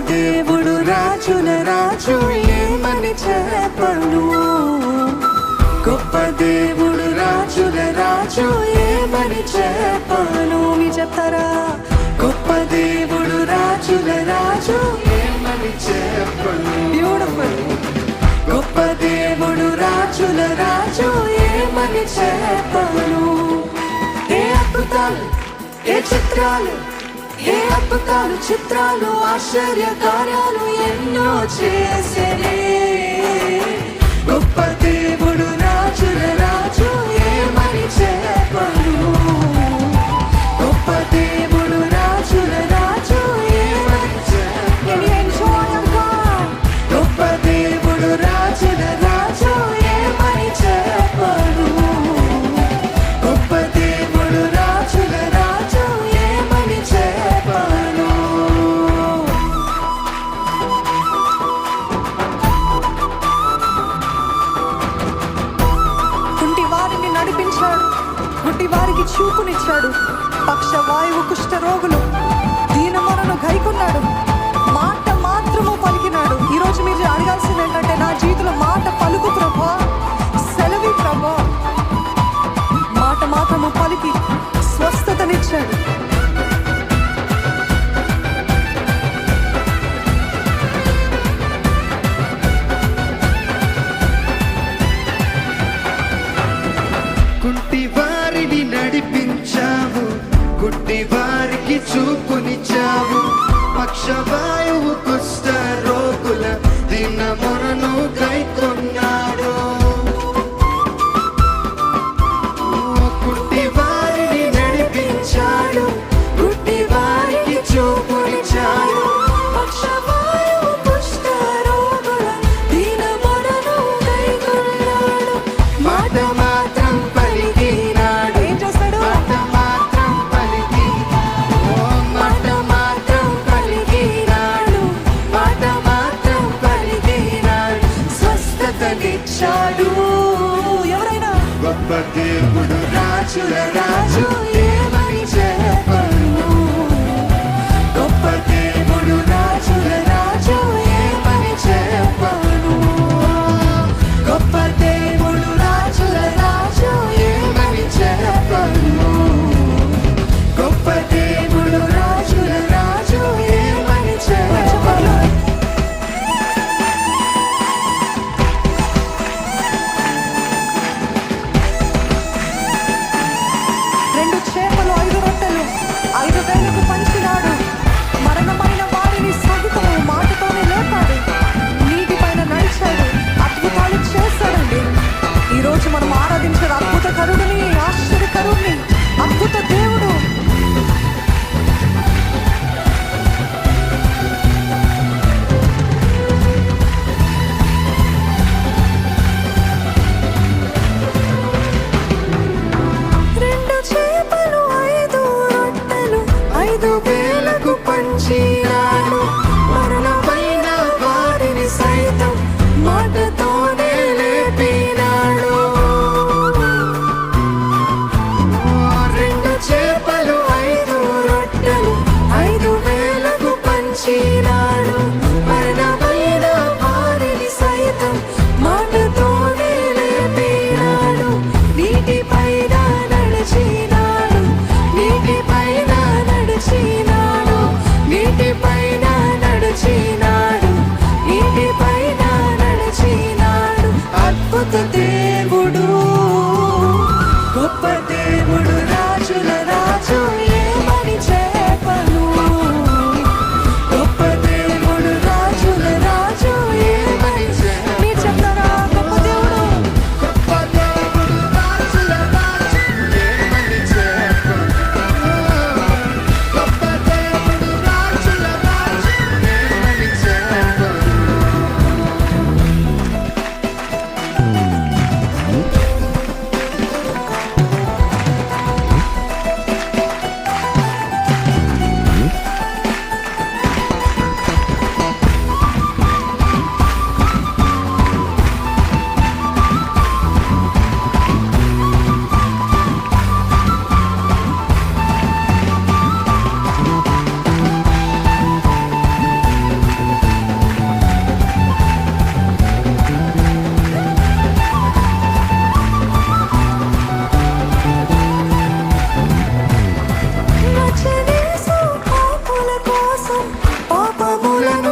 దేవుడు రాజుల రాజు ఏమని చెప్పను? గొప్ప దేవుడు రాజుల రాజు ఏమని చెప్పను? మీ చెప్తారా గొప్ప దేవుడు రాజుల రాజు ఏమని చెప్పను? బ్యూటిఫుల్ గొప్ప దేవుడు రాజుల రాజు ఏమని చెప్పను? ఏ అద్భుతాలు ఏ చిత్రాలు ఏ అద్భుతాలు చిత్రాలు ఆశ్చర్య కార్యాలు ఎన్నో చేసేనే వారికి చూపునిచ్చాడు. పక్ష వాయువు కుష్ఠ రోగులు దీనమనను గైకున్నాడు మాట మాత్రము పలికినాడు. ఈ రోజు మీరు అడగాల్సింది ఏంటంటే నా జీవితంలో మాట పలుకు ప్రభా సెలవి ప్రభా. మాట మాత్రము పలికి Papabulan